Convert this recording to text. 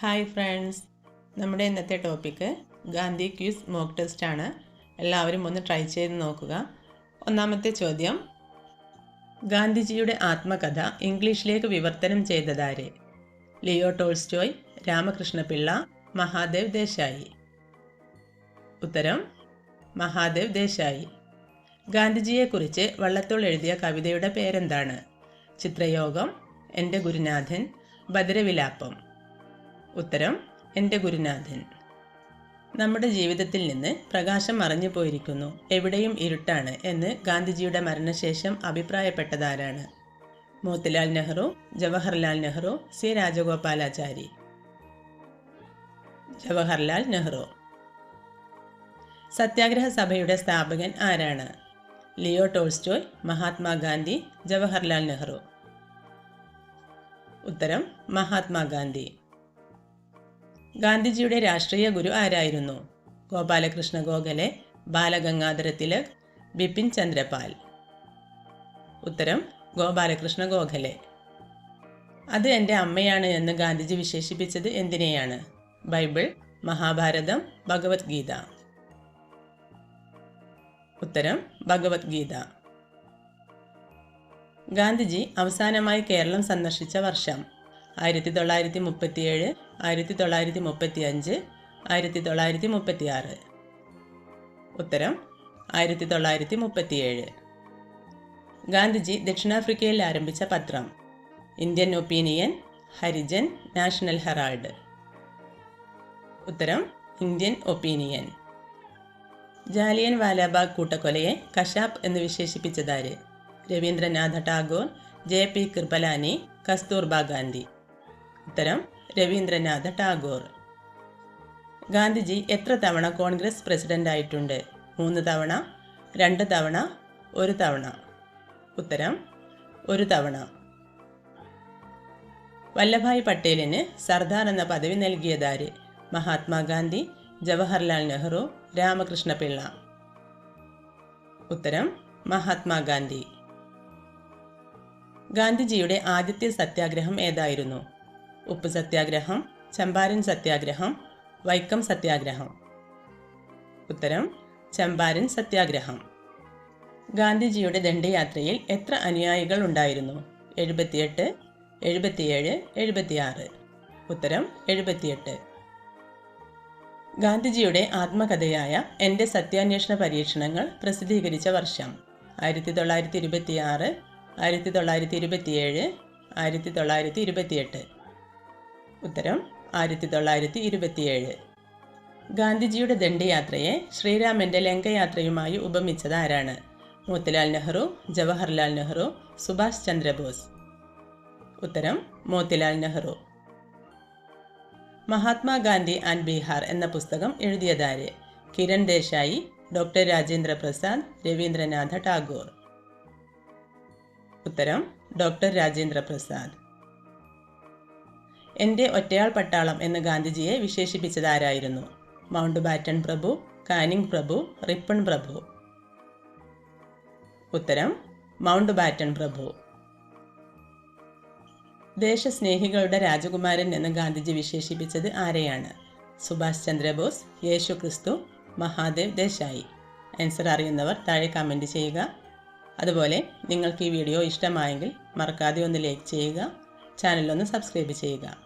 Hi friends. നമ്മുടെ ഇന്നത്തെ topic Gandhi quiz mock test ആണ്. എല്ലാവരും ഒന്ന് ട്രൈ ചെയ്ത് നോക്കുക. ഒന്നാമത്തെ ചോദ്യം. ഗാന്ധിജിയുടെ ആത്മകഥ ഇംഗ്ലീഷിലേക്ക് വിവർത്തനം ചെയ്തതാരെ? Leo Tolstoy Ramakrishna Pillai Mahadev Desai. ഉത്തരം മഹാദേവ് ദേശായി. ഗാന്ധിജിയെക്കുറിച്ച് വള്ളത്തോൾ എഴുതിയ കവിതയുടെ പേരെന്താണ്? ചിത്രയോഗം എന്റെ ഗുരുനാഥൻ ഭദ്രവിലാപം. ഉത്തരം എന്റെ ഗുരുനാഥൻ. നമ്മുടെ ജീവിതത്തിൽ നിന്ന് പ്രകാശം മറഞ്ഞു പോയിരിക്കുന്നു. എവിടെയും ഇരുട്ടാണ് എന്ന് ഗാന്ധിജിയുടെ മരണശേഷം അഭിപ്രായപ്പെട്ടതാരാണ്? മോത്തിലാൽ നെഹ്റു ജവഹർലാൽ നെഹ്റു സി. രാജഗോപാലാചാരി. ജവഹർലാൽ നെഹ്റു. സത്യാഗ്രഹ സഭയുടെ സ്ഥാപകൻ ആരാണ്? Leo Tolstoy Mahatma Gandhi Jawaharlal Nehru. ഉത്തരം മഹാത്മാഗാന്ധി. ഗാന്ധിജിയുടെ രാഷ്ട്രീയ ഗുരു ആരായിരുന്നു? ഗോപാലകൃഷ്ണ ഗോഖലെ ബാലഗംഗാധര തിലക് ബിപിൻ ചന്ദ്രപാൽ. ഉത്തരം ഗോപാലകൃഷ്ണ ഗോഖലെ. അത് എന്റെ അമ്മയാണ് എന്ന് ഗാന്ധിജി വിശേഷിപ്പിച്ചത് എന്തിനെയാണ്? ബൈബിൾ മഹാഭാരതം ഭഗവത്ഗീത. ഉത്തരം ഭഗവത്ഗീത. ഗാന്ധിജി അവസാനമായി കേരളം സന്ദർശിച്ച വർഷം. ആയിരത്തി തൊള്ളായിരത്തി മുപ്പത്തിയേഴ് ആയിരത്തി തൊള്ളായിരത്തി മുപ്പത്തി അഞ്ച് ആയിരത്തി തൊള്ളായിരത്തി മുപ്പത്തി ആറ് ഉത്തരം ആയിരത്തി തൊള്ളായിരത്തി മുപ്പത്തിയേഴ് ഗാന്ധിജി ദക്ഷിണാഫ്രിക്കയിൽ ആരംഭിച്ച പത്രം. Indian Opinion Harijan National Herald. ഉത്തരം ഇന്ത്യൻ ഒപ്പീനിയൻ. ജാലിയൻ വാലാബാഗ് കൂട്ടക്കൊലയെ കശാപ്പ് എന്ന് വിശേഷിപ്പിച്ചതാര്? Rabindranath Tagore J P Kripalani Kasturba Gandhi. ഉത്തരം രവീന്ദ്രനാഥ ടാഗോർ. ഗാന്ധിജി എത്ര തവണ കോൺഗ്രസ് പ്രസിഡന്റ് ആയിട്ടുണ്ട് മൂന്ന് തവണ രണ്ട് തവണ ഒരു തവണ. ഉത്തരം ഒരു തവണ. വല്ലഭായ് പട്ടേലിന് സർദാർ എന്ന പദവി നൽകിയതാര്? മഹാത്മാഗാന്ധി ജവഹർലാൽ നെഹ്റു രാമകൃഷ്ണ പിള്ള ഉത്തരം മഹാത്മാഗാന്ധി. ഗാന്ധിജിയുടെ ആദ്യത്തെ സത്യാഗ്രഹം ഏതായിരുന്നു? ഉപ്പ് സത്യാഗ്രഹം ചമ്പാരൻ സത്യാഗ്രഹം വൈക്കം സത്യാഗ്രഹം. ഉത്തരം ചമ്പാരൻ സത്യാഗ്രഹം. ഗാന്ധിജിയുടെ ദണ്ഡയാത്രയിൽ എത്ര അനുയായികൾ ഉണ്ടായിരുന്നു? എഴുപത്തിയെട്ട് എഴുപത്തിയേഴ് എഴുപത്തിയാറ്. ഉത്തരം എഴുപത്തിയെട്ട്. ഗാന്ധിജിയുടെ ആത്മകഥയായ എന്റെ സത്യാന്വേഷണ പരീക്ഷണങ്ങൾ പ്രസിദ്ധീകരിച്ച വർഷം. ആയിരത്തി തൊള്ളായിരത്തി ഇരുപത്തിയാറ് ആയിരത്തി തൊള്ളായിരത്തി ഇരുപത്തിയേഴ് ആയിരത്തി തൊള്ളായിരത്തി ഇരുപത്തിയെട്ട് ഉത്തരം ആയിരത്തി തൊള്ളായിരത്തി ഇരുപത്തിയേഴ് ഗാന്ധിജിയുടെ ദണ്ഡയാത്രയെ ശ്രീരാമന്റെ ലങ്കയാത്രയുമായി ഉപമിച്ചത് ആരാണ് മോത്തിലാൽ നെഹ്റു ജവഹർലാൽ നെഹ്റു സുഭാഷ് ചന്ദ്രബോസ്. ഉത്തരം മോത്തിലാൽ നെഹ്റു. മഹാത്മാഗാന്ധി ആൻഡ് ബീഹാർ എന്ന പുസ്തകം എഴുതിയതാര്? കിരൺ ദേശായി ഡോക്ടർ രാജേന്ദ്ര പ്രസാദ് രവീന്ദ്രനാഥ ടാഗോർ. ഉത്തരം ഡോക്ടർ രാജേന്ദ്ര പ്രസാദ്. എന്റെ ഒറ്റയാൾ പട്ടാളം എന്ന് ഗാന്ധിജിയെ വിശേഷിപ്പിച്ചതാരായിരുന്നു? മൗണ്ട് ബാറ്റൺ പ്രഭു കാനിങ് പ്രഭു റിപ്പൺ പ്രഭു. ഉത്തരം മൗണ്ട് ബാറ്റൺ പ്രഭു. ദേശസ്നേഹികളുടെ രാജകുമാരൻ എന്ന് ഗാന്ധിജി വിശേഷിപ്പിച്ചത് ആരെയാണ്? സുഭാഷ് ചന്ദ്രബോസ് യേശു ക്രിസ്തു മഹാദേവ് ദേശായി. ആൻസർ അറിയുന്നവർ താഴെ കമന്റ് ചെയ്യുക. അതുപോലെ നിങ്ങൾക്ക് ഈ വീഡിയോ ഇഷ്ടമായെങ്കിൽ മറക്കാതെ ഒന്ന് ലൈക്ക് ചെയ്യുക. ചാനലൊന്ന് സബ്സ്ക്രൈബ് ചെയ്യുക.